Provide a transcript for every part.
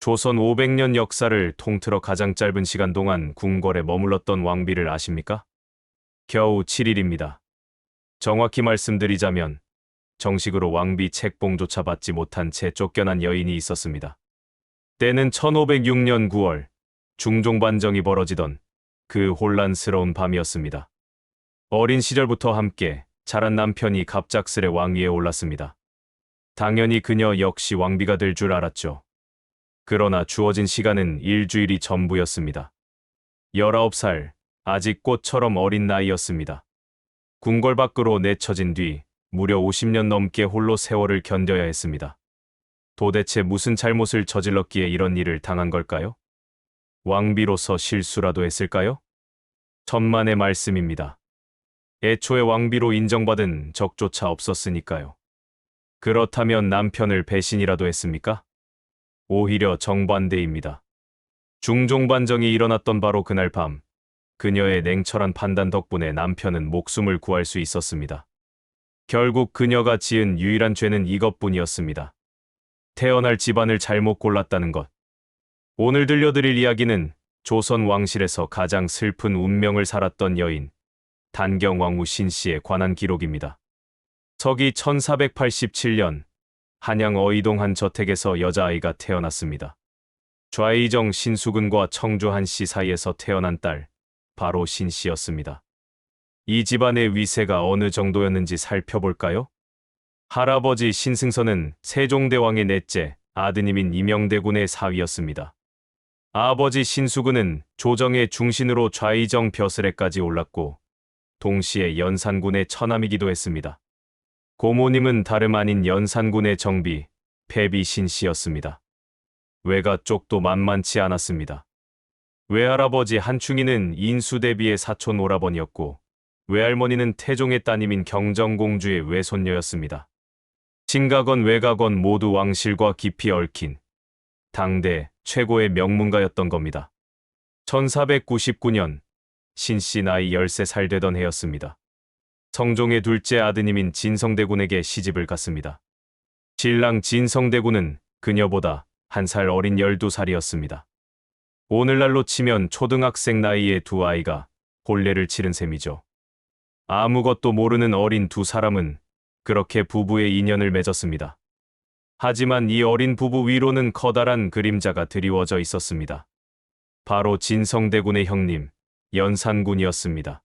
조선 500년 역사를 통틀어 가장 짧은 시간 동안 궁궐에 머물렀던 왕비를 아십니까? 겨우 7일입니다. 정확히 말씀드리자면 정식으로 왕비 책봉조차 받지 못한 채 쫓겨난 여인이 있었습니다. 때는 1506년 9월 중종반정이 벌어지던 그 혼란스러운 밤이었습니다. 어린 시절부터 함께 자란 남편이 갑작스레 왕위에 올랐습니다. 당연히 그녀 역시 왕비가 될 줄 알았죠. 그러나 주어진 시간은 일주일이 전부였습니다. 19살, 아직 꽃처럼 어린 나이였습니다. 궁궐 밖으로 내쳐진 뒤 무려 50년 넘게 홀로 세월을 견뎌야 했습니다. 도대체 무슨 잘못을 저질렀기에 이런 일을 당한 걸까요? 왕비로서 실수라도 했을까요? 천만의 말씀입니다. 애초에 왕비로 인정받은 적조차 없었으니까요. 그렇다면 남편을 배신이라도 했습니까? 오히려 정반대입니다. 중종반정이 일어났던 바로 그날 밤, 그녀의 냉철한 판단 덕분에 남편은 목숨을 구할 수 있었습니다. 결국 그녀가 지은 유일한 죄는 이것뿐이었습니다. 태어날 집안을 잘못 골랐다는 것. 오늘 들려드릴 이야기는 조선 왕실에서 가장 슬픈 운명을 살았던 여인, 단경왕후 신씨에 관한 기록입니다. 서기 1487년 한양 어이동 한 저택에서 여자아이가 태어났습니다. 좌이정 신수근과 청주한 씨 사이에서 태어난 딸, 바로 신 씨였습니다. 이 집안의 위세가 어느 정도였는지 살펴볼까요? 할아버지 신승선은 세종대왕의 넷째 아드님인 이명대군의 사위였습니다. 아버지 신수근은 조정의 중신으로 좌이정 벼슬에까지 올랐고 동시에 연산군의 처남이기도 했습니다. 고모님은 다름 아닌 연산군의 정비, 패비신 씨였습니다. 외가 쪽도 만만치 않았습니다. 외할아버지 한충이는 인수대비의 사촌 오라버니였고 외할머니는 태종의 따님인 경정공주의 외손녀였습니다. 친가건 외가건 모두 왕실과 깊이 얽힌 당대 최고의 명문가였던 겁니다. 1499년 신 씨 나이 13살 되던 해였습니다. 성종의 둘째 아드님인 진성대군에게 시집을 갔습니다. 신랑 진성대군은 그녀보다 한 살 어린 12살이었습니다. 오늘날로 치면 초등학생 나이의 두 아이가 혼례를 치른 셈이죠. 아무것도 모르는 어린 두 사람은 그렇게 부부의 인연을 맺었습니다. 하지만 이 어린 부부 위로는 커다란 그림자가 드리워져 있었습니다. 바로 진성대군의 형님, 연산군이었습니다.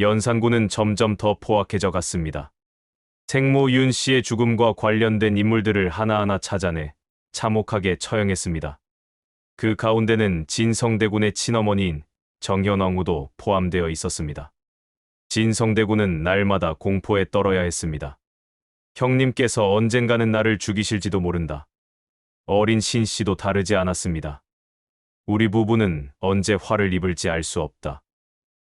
연산군은 점점 더 포악해져 갔습니다. 생모 윤 씨의 죽음과 관련된 인물들을 하나하나 찾아내 참혹하게 처형했습니다. 그 가운데는 진성대군의 친어머니인 정현왕후도 포함되어 있었습니다. 진성대군은 날마다 공포에 떨어야 했습니다. 형님께서 언젠가는 나를 죽이실지도 모른다. 어린 신 씨도 다르지 않았습니다. 우리 부부는 언제 화를 입을지 알 수 없다.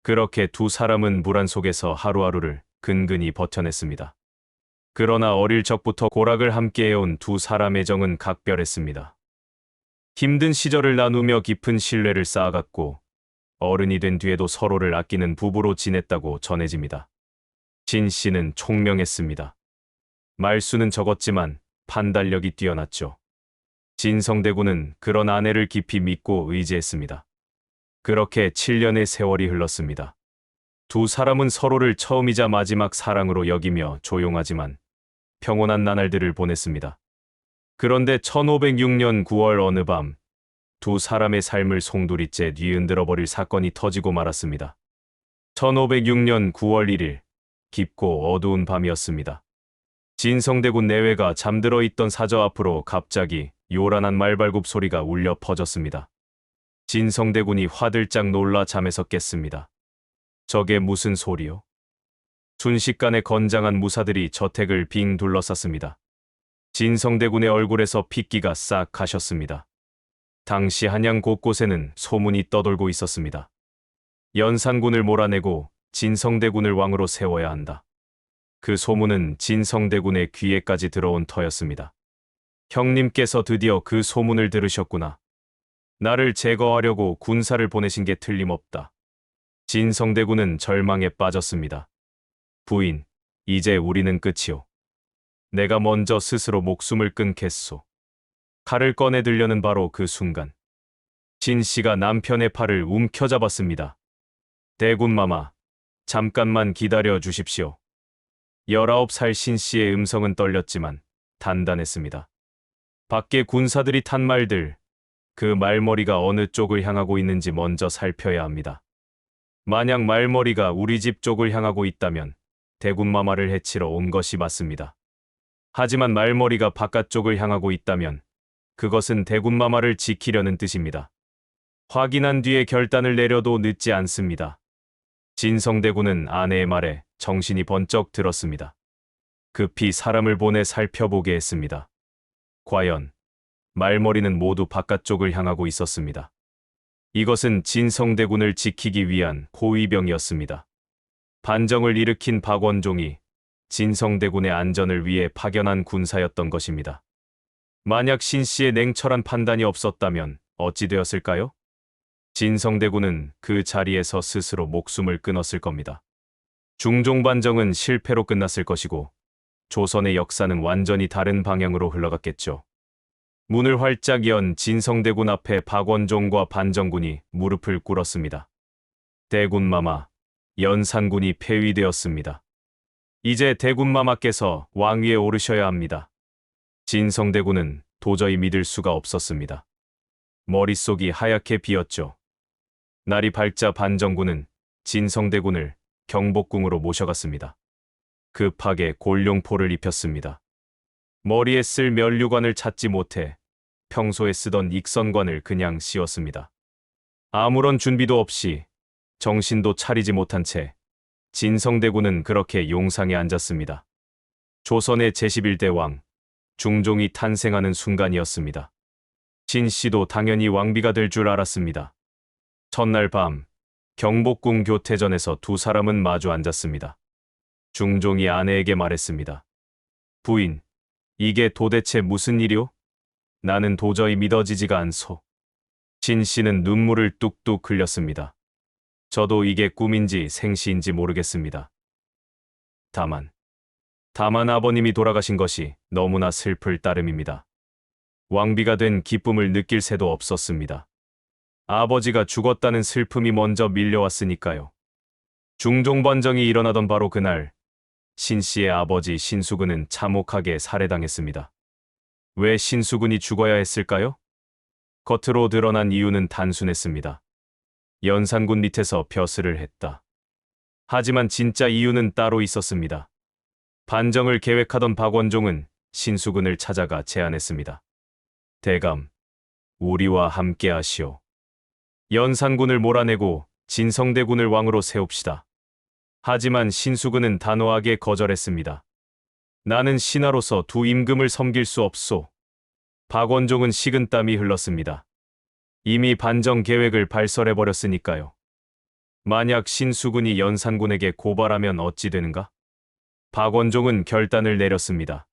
그렇게 두 사람은 불안 속에서 하루하루를 근근히 버텨냈습니다. 그러나 어릴 적부터 고락을 함께 해온 두 사람의 정은 각별했습니다. 힘든 시절을 나누며 깊은 신뢰를 쌓아갔고 어른이 된 뒤에도 서로를 아끼는 부부로 지냈다고 전해집니다. 진 씨는 총명했습니다. 말수는 적었지만 판단력이 뛰어났죠. 진성대군은 그런 아내를 깊이 믿고 의지했습니다. 그렇게 7년의 세월이 흘렀습니다. 두 사람은 서로를 처음이자 마지막 사랑으로 여기며 조용하지만 평온한 나날들을 보냈습니다. 그런데 1506년 9월 어느 밤, 두 사람의 삶을 송두리째 뒤흔들어 버릴 사건이 터지고 말았습니다. 1506년 9월 1일, 깊고 어두운 밤이었습니다. 진성대군 내외가 잠들어 있던 사저 앞으로 갑자기 요란한 말발굽 소리가 울려 퍼졌습니다. 진성대군이 화들짝 놀라 잠에서 깼습니다. 저게 무슨 소리요? 순식간에 건장한 무사들이 저택을 빙 둘러쌌습니다. 진성대군의 얼굴에서 핏기가 싹 가셨습니다. 당시 한양 곳곳에는 소문이 떠돌고 있었습니다. 연산군을 몰아내고 진성대군을 왕으로 세워야 한다. 그 소문은 진성대군의 귀에까지 들어온 터였습니다. 형님께서 드디어 그 소문을 들으셨구나. 나를 제거하려고 군사를 보내신 게 틀림없다. 진성대군은 절망에 빠졌습니다. 부인, 이제 우리는 끝이오. 내가 먼저 스스로 목숨을 끊겠소. 칼을 꺼내 들려는 바로 그 순간. 진 씨가 남편의 팔을 움켜잡았습니다. 대군마마, 잠깐만 기다려 주십시오. 19살 신 씨의 음성은 떨렸지만 단단했습니다. 밖에 군사들이 탄 말들, 그 말머리가 어느 쪽을 향하고 있는지 먼저 살펴야 합니다. 만약 말머리가 우리 집 쪽을 향하고 있다면 대군마마를 해치러 온 것이 맞습니다. 하지만 말머리가 바깥쪽을 향하고 있다면 그것은 대군마마를 지키려는 뜻입니다. 확인한 뒤에 결단을 내려도 늦지 않습니다. 진성대군은 아내의 말에 정신이 번쩍 들었습니다. 급히 사람을 보내 살펴보게 했습니다. 과연 말머리는 모두 바깥쪽을 향하고 있었습니다. 이것은 진성대군을 지키기 위한 호위병이었습니다. 반정을 일으킨 박원종이 진성대군의 안전을 위해 파견한 군사였던 것입니다. 만약 신 씨의 냉철한 판단이 없었다면 어찌 되었을까요? 진성대군은 그 자리에서 스스로 목숨을 끊었을 겁니다. 중종반정은 실패로 끝났을 것이고 조선의 역사는 완전히 다른 방향으로 흘러갔겠죠. 문을 활짝 연 진성대군 앞에 박원종과 반정군이 무릎을 꿇었습니다. 대군마마, 연산군이 폐위되었습니다. 이제 대군마마께서 왕위에 오르셔야 합니다. 진성대군은 도저히 믿을 수가 없었습니다. 머릿속이 하얗게 비었죠. 날이 밝자 반정군은 진성대군을 경복궁으로 모셔갔습니다. 급하게 골룡포를 입혔습니다. 머리에 쓸 면류관을 찾지 못해 평소에 쓰던 익선관을 그냥 씌웠습니다. 아무런 준비도 없이 정신도 차리지 못한 채 진성대군은 그렇게 용상에 앉았습니다. 조선의 제11대 왕, 중종이 탄생하는 순간이었습니다. 진 씨도 당연히 왕비가 될 줄 알았습니다. 첫날 밤, 경복궁 교태전에서 두 사람은 마주 앉았습니다. 중종이 아내에게 말했습니다. 부인, 이게 도대체 무슨 일이오? 나는 도저히 믿어지지가 않소. 진 씨는 눈물을 뚝뚝 흘렸습니다. 저도 이게 꿈인지 생시인지 모르겠습니다. 다만, 다만 아버님이 돌아가신 것이 너무나 슬플 따름입니다. 왕비가 된 기쁨을 느낄 새도 없었습니다. 아버지가 죽었다는 슬픔이 먼저 밀려왔으니까요. 중종반정이 일어나던 바로 그날, 신 씨의 아버지 신수근은 참혹하게 살해당했습니다. 왜 신수근이 죽어야 했을까요? 겉으로 드러난 이유는 단순했습니다. 연산군 밑에서 벼슬을 했다. 하지만 진짜 이유는 따로 있었습니다. 반정을 계획하던 박원종은 신수근을 찾아가 제안했습니다. 대감, 우리와 함께 하시오. 연산군을 몰아내고 진성대군을 왕으로 세웁시다. 하지만 신수근은 단호하게 거절했습니다. 나는 신하로서 두 임금을 섬길 수 없소. 박원종은 식은 땀이 흘렀습니다. 이미 반정 계획을 발설해버렸으니까요. 만약 신수군이 연산군에게 고발하면 어찌 되는가? 박원종은 결단을 내렸습니다.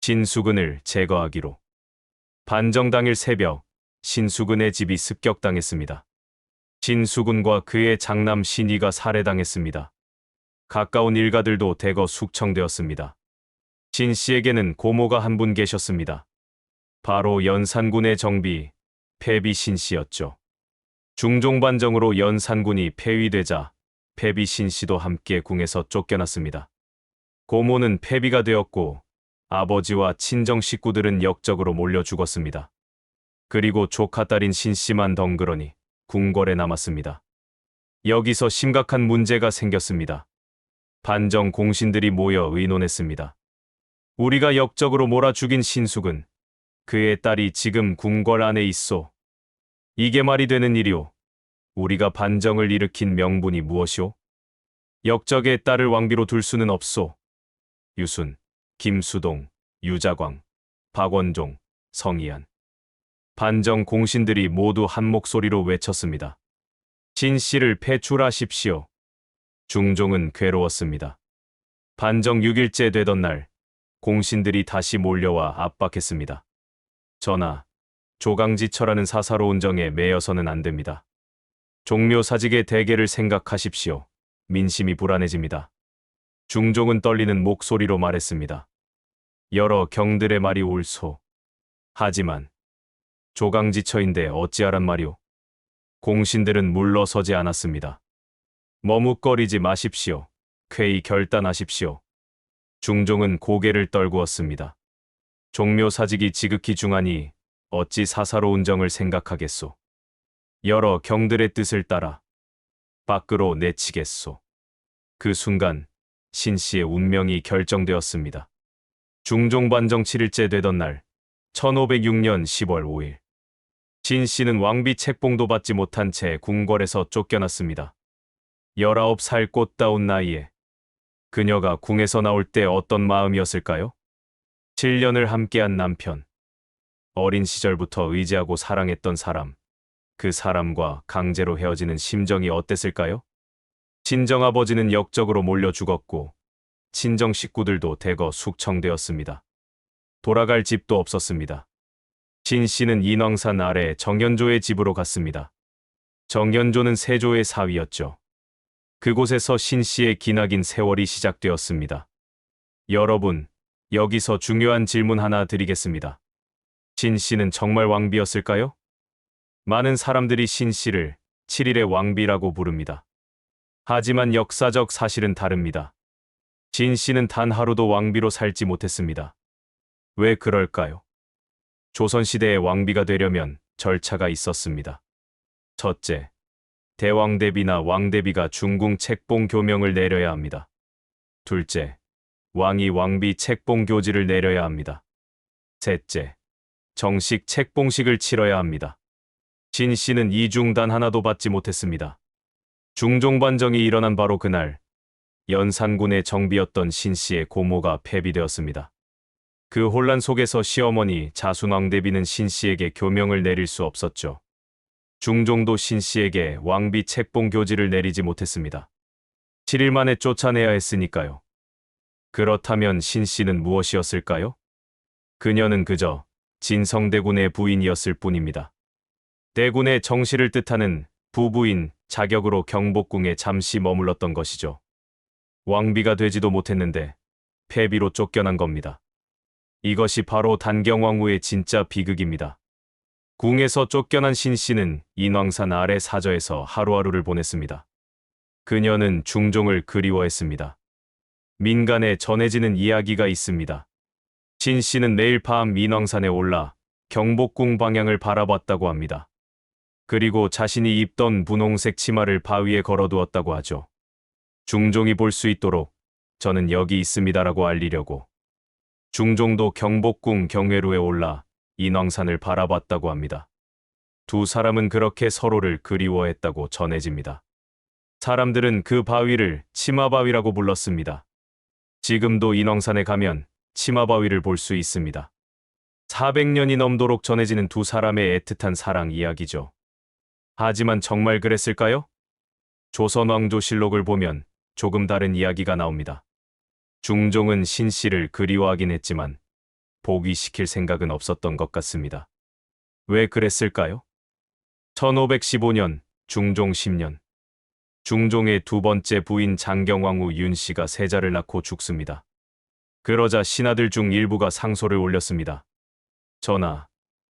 신수근을 제거하기로. 반정 당일 새벽, 신수근의 집이 습격당했습니다. 신수근과 그의 장남 신이가 살해당했습니다. 가까운 일가들도 대거 숙청되었습니다. 진 씨에게는 고모가 한 분 계셨습니다. 바로 연산군의 정비, 패비 신 씨였죠. 중종반정으로 연산군이 폐위되자 패비 신 씨도 함께 궁에서 쫓겨났습니다. 고모는 패비가 되었고 아버지와 친정 식구들은 역적으로 몰려 죽었습니다. 그리고 조카 딸인 신 씨만 덩그러니 궁궐에 남았습니다. 여기서 심각한 문제가 생겼습니다. 반정 공신들이 모여 의논했습니다. 우리가 역적으로 몰아 죽인 신숙은 그의 딸이 지금 궁궐 안에 있소. 이게 말이 되는 일이오. 우리가 반정을 일으킨 명분이 무엇이오? 역적의 딸을 왕비로 둘 수는 없소. 유순, 김수동, 유자광, 박원종, 성희안. 반정 공신들이 모두 한 목소리로 외쳤습니다. 진 씨를 배출하십시오. 중종은 괴로웠습니다. 반정 6일째 되던 날, 공신들이 다시 몰려와 압박했습니다. 전하, 조강지처라는 사사로운 정에 매여서는 안 됩니다. 종묘 사직의 대계를 생각하십시오. 민심이 불안해집니다. 중종은 떨리는 목소리로 말했습니다. 여러 경들의 말이 옳소. 하지만 조강지처인데 어찌하란 말이오. 공신들은 물러서지 않았습니다. 머뭇거리지 마십시오. 쾌히 결단하십시오. 중종은 고개를 떨구었습니다. 종묘 사직이 지극히 중하니 어찌 사사로운 정을 생각하겠소. 여러 경들의 뜻을 따라 밖으로 내치겠소. 그 순간 신 씨의 운명이 결정되었습니다. 중종 반정 7일째 되던 날 1506년 10월 5일 신 씨는 왕비 책봉도 받지 못한 채 궁궐에서 쫓겨났습니다. 19살 꽃다운 나이에 그녀가 궁에서 나올 때 어떤 마음이었을까요? 7년을 함께한 남편, 어린 시절부터 의지하고 사랑했던 사람, 그 사람과 강제로 헤어지는 심정이 어땠을까요? 친정아버지는 역적으로 몰려 죽었고, 친정 식구들도 대거 숙청되었습니다. 돌아갈 집도 없었습니다. 신 씨는 인왕산 아래 정연조의 집으로 갔습니다. 정연조는 세조의 사위였죠. 그곳에서 신 씨의 기나긴 세월이 시작되었습니다. 여러분, 여기서 중요한 질문 하나 드리겠습니다. 신 씨는 정말 왕비였을까요? 많은 사람들이 신 씨를 7일의 왕비라고 부릅니다. 하지만 역사적 사실은 다릅니다. 진 씨는 단 하루도 왕비로 살지 못했습니다. 왜 그럴까요? 조선시대의 왕비가 되려면 절차가 있었습니다. 첫째, 대왕대비나 왕대비가 중궁 책봉 교명을 내려야 합니다. 둘째, 왕이 왕비 책봉 교지를 내려야 합니다. 셋째, 정식 책봉식을 치러야 합니다. 진 씨는 이중단 하나도 받지 못했습니다. 중종반정이 일어난 바로 그날, 연산군의 정비였던 신 씨의 고모가 폐비되었습니다. 그 혼란 속에서 시어머니 자순왕 대비는 신 씨에게 교명을 내릴 수 없었죠. 중종도 신 씨에게 왕비 책봉 교지를 내리지 못했습니다. 7일 만에 쫓아내야 했으니까요. 그렇다면 신 씨는 무엇이었을까요? 그녀는 그저 진성대군의 부인이었을 뿐입니다. 대군의 정실을 뜻하는 부부인 자격으로 경복궁에 잠시 머물렀던 것이죠. 왕비가 되지도 못했는데 폐비로 쫓겨난 겁니다. 이것이 바로 단경왕후의 진짜 비극입니다. 궁에서 쫓겨난 신 씨는 인왕산 아래 사저에서 하루하루를 보냈습니다. 그녀는 중종을 그리워했습니다. 민간에 전해지는 이야기가 있습니다. 신 씨는 매일 밤 인왕산에 올라 경복궁 방향을 바라봤다고 합니다. 그리고 자신이 입던 분홍색 치마를 바위에 걸어두었다고 하죠. 중종이 볼 수 있도록 저는 여기 있습니다라고 알리려고. 중종도 경복궁 경회로에 올라 인왕산을 바라봤다고 합니다. 두 사람은 그렇게 서로를 그리워했다고 전해집니다. 사람들은 그 바위를 치마바위라고 불렀습니다. 지금도 인왕산에 가면 치마바위를 볼 수 있습니다. 400년이 넘도록 전해지는 두 사람의 애틋한 사랑 이야기죠. 하지만 정말 그랬을까요? 조선왕조실록을 보면 조금 다른 이야기가 나옵니다. 중종은 신 씨를 그리워하긴 했지만 복위시킬 생각은 없었던 것 같습니다. 왜 그랬을까요? 1515년 중종 10년 중종의 두 번째 부인 장경왕후 윤 씨가 세자를 낳고 죽습니다. 그러자 신하들 중 일부가 상소를 올렸습니다. 전하,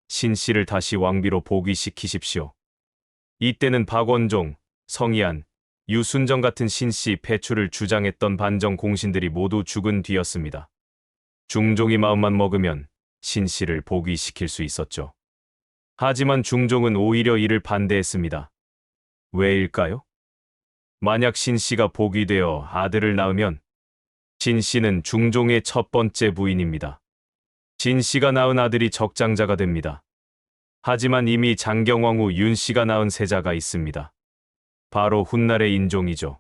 신 씨를 다시 왕비로 복위시키십시오. 이때는 박원종, 성희안, 유순정 같은 신씨 폐출을 주장했던 반정 공신들이 모두 죽은 뒤였습니다. 중종이 마음만 먹으면 신씨를 복위시킬 수 있었죠. 하지만 중종은 오히려 이를 반대했습니다. 왜일까요? 만약 신씨가 복위되어 아들을 낳으면 신씨는 중종의 첫 번째 부인입니다. 신씨가 낳은 아들이 적장자가 됩니다. 하지만 이미 장경왕 후 윤씨가 낳은 세자가 있습니다. 바로 훗날의 인종이죠.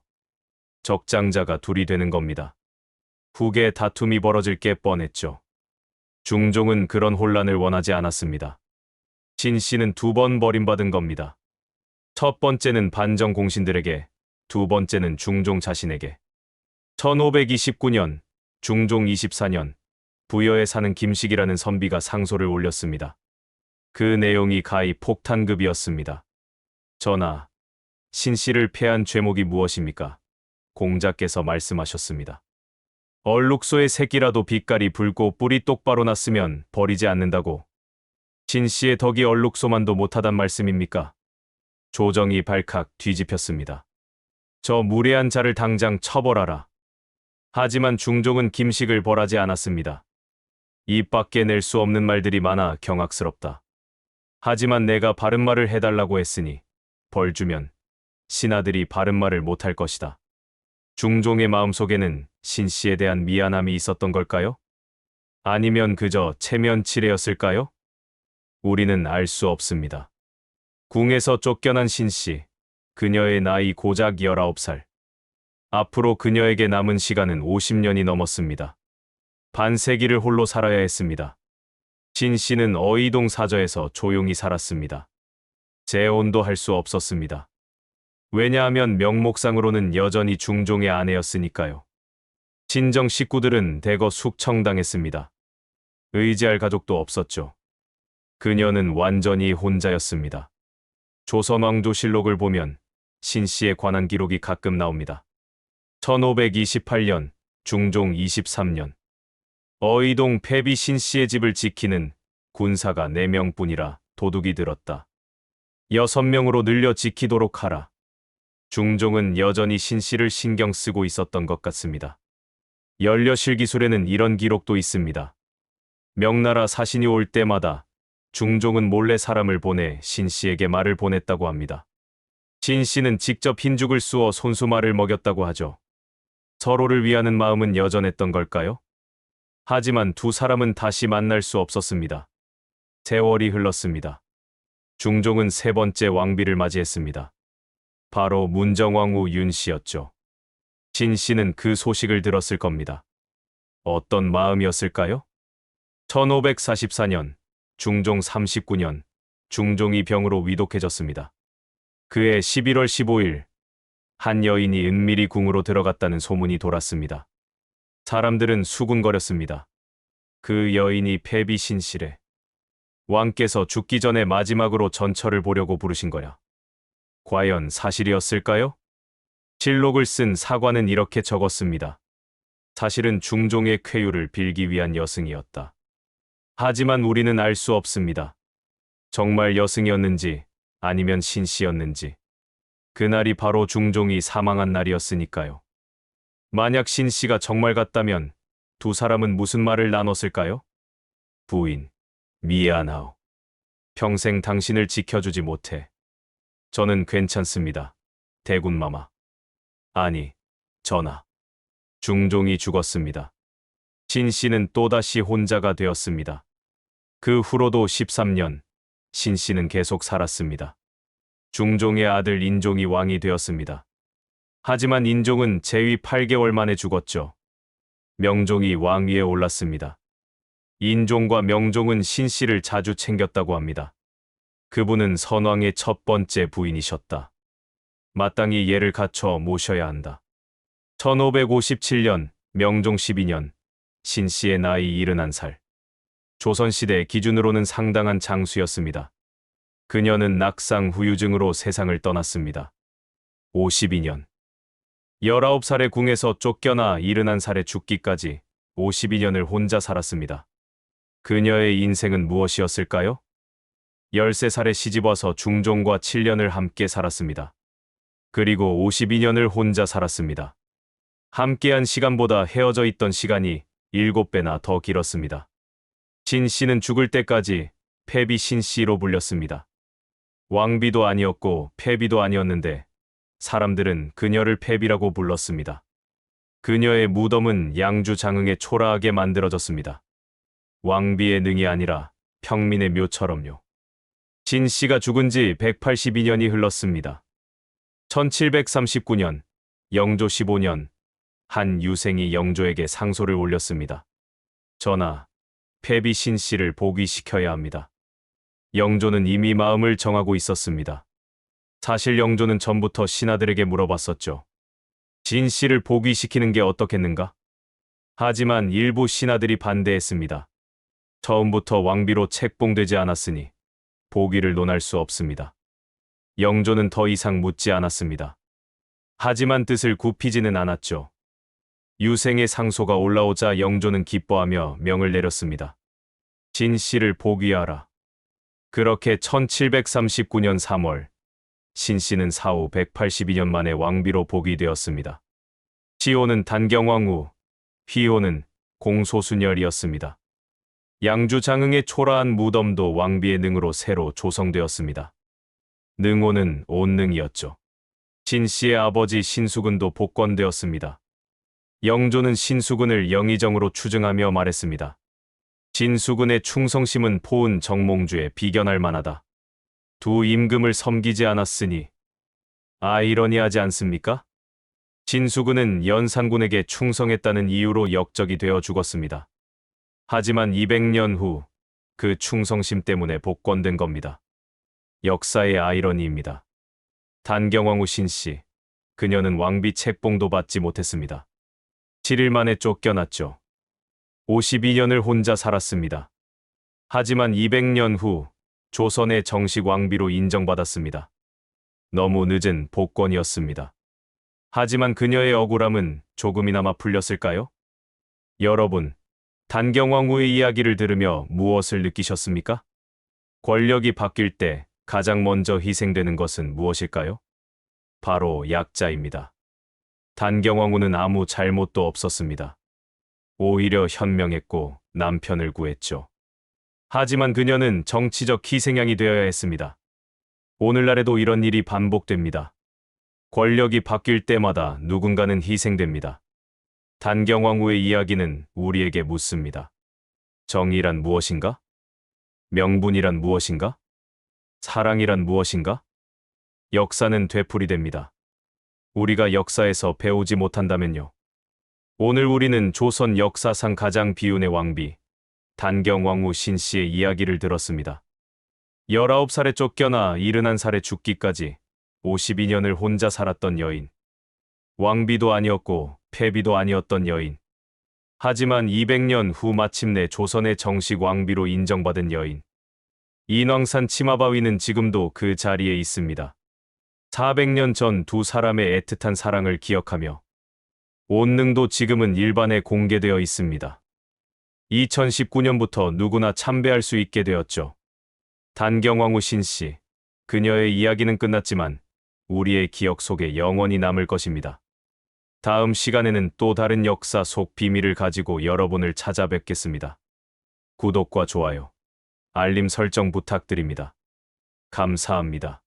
적장자가 둘이 되는 겁니다. 후계 다툼이 벌어질 게 뻔했죠. 중종은 그런 혼란을 원하지 않았습니다. 진 씨는 두 번 버림받은 겁니다. 첫 번째는 반정 공신들에게, 두 번째는 중종 자신에게. 1529년, 중종 24년, 부여에 사는 김식이라는 선비가 상소를 올렸습니다. 그 내용이 가히 폭탄급이었습니다. 전하, 신 씨를 패한 죄목이 무엇입니까? 공자께서 말씀하셨습니다. 얼룩소의 새끼라도 빛깔이 붉고 뿔이 똑바로 났으면 버리지 않는다고. 진 씨의 덕이 얼룩소만도 못하단 말씀입니까? 조정이 발칵 뒤집혔습니다. 저 무례한 자를 당장 처벌하라. 하지만 중종은 김식을 벌하지 않았습니다. 입 밖에 낼 수 없는 말들이 많아 경악스럽다. 하지만 내가 바른 말을 해달라고 했으니 벌 주면 신하들이 바른 말을 못할 것이다. 중종의 마음속에는 신 씨에 대한 미안함이 있었던 걸까요? 아니면 그저 체면치레였을까요? 우리는 알 수 없습니다. 궁에서 쫓겨난 신 씨, 그녀의 나이 고작 19살. 앞으로 그녀에게 남은 시간은 50년이 넘었습니다. 반세기를 홀로 살아야 했습니다. 진 씨는 어이동 사저에서 조용히 살았습니다. 재혼도 할 수 없었습니다. 왜냐하면 명목상으로는 여전히 중종의 아내였으니까요. 친정 식구들은 대거 숙청당했습니다. 의지할 가족도 없었죠. 그녀는 완전히 혼자였습니다. 조선왕조실록을 보면 신 씨에 관한 기록이 가끔 나옵니다. 1528년, 중종 23년. 어이동 패비 신 씨의 집을 지키는 군사가 4명뿐이라 도둑이 들었다. 6명으로 늘려 지키도록 하라. 중종은 여전히 신 씨를 신경 쓰고 있었던 것 같습니다. 연려실 기술에는 이런 기록도 있습니다. 명나라 사신이 올 때마다 중종은 몰래 사람을 보내 신 씨에게 말을 보냈다고 합니다. 신 씨는 직접 흰죽을 쑤어 손수말을 먹였다고 하죠. 서로를 위하는 마음은 여전했던 걸까요? 하지만 두 사람은 다시 만날 수 없었습니다. 세월이 흘렀습니다. 중종은 세 번째 왕비를 맞이했습니다. 바로 문정왕후 윤 씨였죠. 신 씨는 그 소식을 들었을 겁니다. 어떤 마음이었을까요? 1544년, 중종 39년, 중종이 병으로 위독해졌습니다. 그해 11월 15일, 한 여인이 은밀히 궁으로 들어갔다는 소문이 돌았습니다. 사람들은 수군거렸습니다. 그 여인이 패비 신실에 왕께서 죽기 전에 마지막으로 전철을 보려고 부르신 거야. 과연 사실이었을까요? 실록을 쓴 사관은 이렇게 적었습니다. 사실은 중종의 쾌유를 빌기 위한 여승이었다. 하지만 우리는 알 수 없습니다. 정말 여승이었는지 아니면 신씨였는지. 그날이 바로 중종이 사망한 날이었으니까요. 만약 신씨가 정말 같다면 두 사람은 무슨 말을 나눴을까요? 부인, 미안하오. 평생 당신을 지켜주지 못해. 저는 괜찮습니다. 대군마마. 아니, 전하. 중종이 죽었습니다. 신 씨는 또다시 혼자가 되었습니다. 그 후로도 13년, 신 씨는 계속 살았습니다. 중종의 아들 인종이 왕이 되었습니다. 하지만 인종은 재위 8개월 만에 죽었죠. 명종이 왕위에 올랐습니다. 인종과 명종은 신 씨를 자주 챙겼다고 합니다. 그분은 선왕의 첫 번째 부인이셨다. 마땅히 예를 갖춰 모셔야 한다. 1557년 명종 12년 신 씨의 나이 71살. 조선시대 기준으로는 상당한 장수였습니다. 그녀는 낙상 후유증으로 세상을 떠났습니다. 52년. 19살의 궁에서 쫓겨나 71살에 죽기까지 52년을 혼자 살았습니다. 그녀의 인생은 무엇이었을까요? 13살에 시집와서 중종과 7년을 함께 살았습니다. 그리고 52년을 혼자 살았습니다. 함께한 시간보다 헤어져 있던 시간이 7배나 더 길었습니다. 진 씨는 죽을 때까지 패비 신 씨로 불렸습니다. 왕비도 아니었고 패비도 아니었는데 사람들은 그녀를 패비라고 불렀습니다. 그녀의 무덤은 양주 장흥에 초라하게 만들어졌습니다. 왕비의 능이 아니라 평민의 묘처럼요. 진 씨가 죽은 지 182년이 흘렀습니다. 1739년, 영조 15년, 한 유생이 영조에게 상소를 올렸습니다. 전하, 패비 신 씨를 복위시켜야 합니다. 영조는 이미 마음을 정하고 있었습니다. 사실 영조는 전부터 신하들에게 물어봤었죠. 진 씨를 복위시키는 게 어떻겠는가? 하지만 일부 신하들이 반대했습니다. 처음부터 왕비로 책봉되지 않았으니 복위를 논할 수 없습니다. 영조는 더 이상 묻지 않았습니다. 하지만 뜻을 굽히지는 않았죠. 유생의 상소가 올라오자 영조는 기뻐하며 명을 내렸습니다. 진 씨를 복위하라. 그렇게 1739년 3월 신 씨는 사후 182년 만에 왕비로 복위되었습니다. 시호는 단경왕후, 휘호는 공소순열이었습니다. 양주 장흥의 초라한 무덤도 왕비의 능으로 새로 조성되었습니다. 능호는 온능이었죠. 신 씨의 아버지 신수근도 복권되었습니다. 영조는 신수근을 영의정으로 추증하며 말했습니다. 신수근의 충성심은 포은 정몽주에 비견할 만하다. 두 임금을 섬기지 않았으니 아이러니하지 않습니까? 진수근은 연산군에게 충성했다는 이유로 역적이 되어 죽었습니다. 하지만 200년 후 그 충성심 때문에 복권된 겁니다. 역사의 아이러니입니다. 단경왕후 신씨, 그녀는 왕비 책봉도 받지 못했습니다. 7일 만에 쫓겨났죠. 52년을 혼자 살았습니다. 하지만 200년 후 조선의 정식 왕비로 인정받았습니다. 너무 늦은 복권이었습니다. 하지만 그녀의 억울함은 조금이나마 풀렸을까요? 여러분, 단경왕후의 이야기를 들으며 무엇을 느끼셨습니까? 권력이 바뀔 때 가장 먼저 희생되는 것은 무엇일까요? 바로 약자입니다. 단경왕후는 아무 잘못도 없었습니다. 오히려 현명했고 남편을 구했죠. 하지만 그녀는 정치적 희생양이 되어야 했습니다. 오늘날에도 이런 일이 반복됩니다. 권력이 바뀔 때마다 누군가는 희생됩니다. 단경왕후의 이야기는 우리에게 묻습니다. 정의란 무엇인가? 명분이란 무엇인가? 사랑이란 무엇인가? 역사는 되풀이됩니다. 우리가 역사에서 배우지 못한다면요. 오늘 우리는 조선 역사상 가장 비운의 왕비, 단경왕후 신씨의 이야기를 들었습니다. 19살에 쫓겨나 71살에 죽기까지 52년을 혼자 살았던 여인. 왕비도 아니었고 패비도 아니었던 여인. 하지만 200년 후 마침내 조선의 정식 왕비로 인정받은 여인. 인왕산 치마바위는 지금도 그 자리에 있습니다. 400년 전 두 사람의 애틋한 사랑을 기억하며 온능도 지금은 일반에 공개되어 있습니다. 2019년부터 누구나 참배할 수 있게 되었죠. 단경왕후 신씨, 그녀의 이야기는 끝났지만 우리의 기억 속에 영원히 남을 것입니다. 다음 시간에는 또 다른 역사 속 비밀을 가지고 여러분을 찾아뵙겠습니다. 구독과 좋아요, 알림 설정 부탁드립니다. 감사합니다.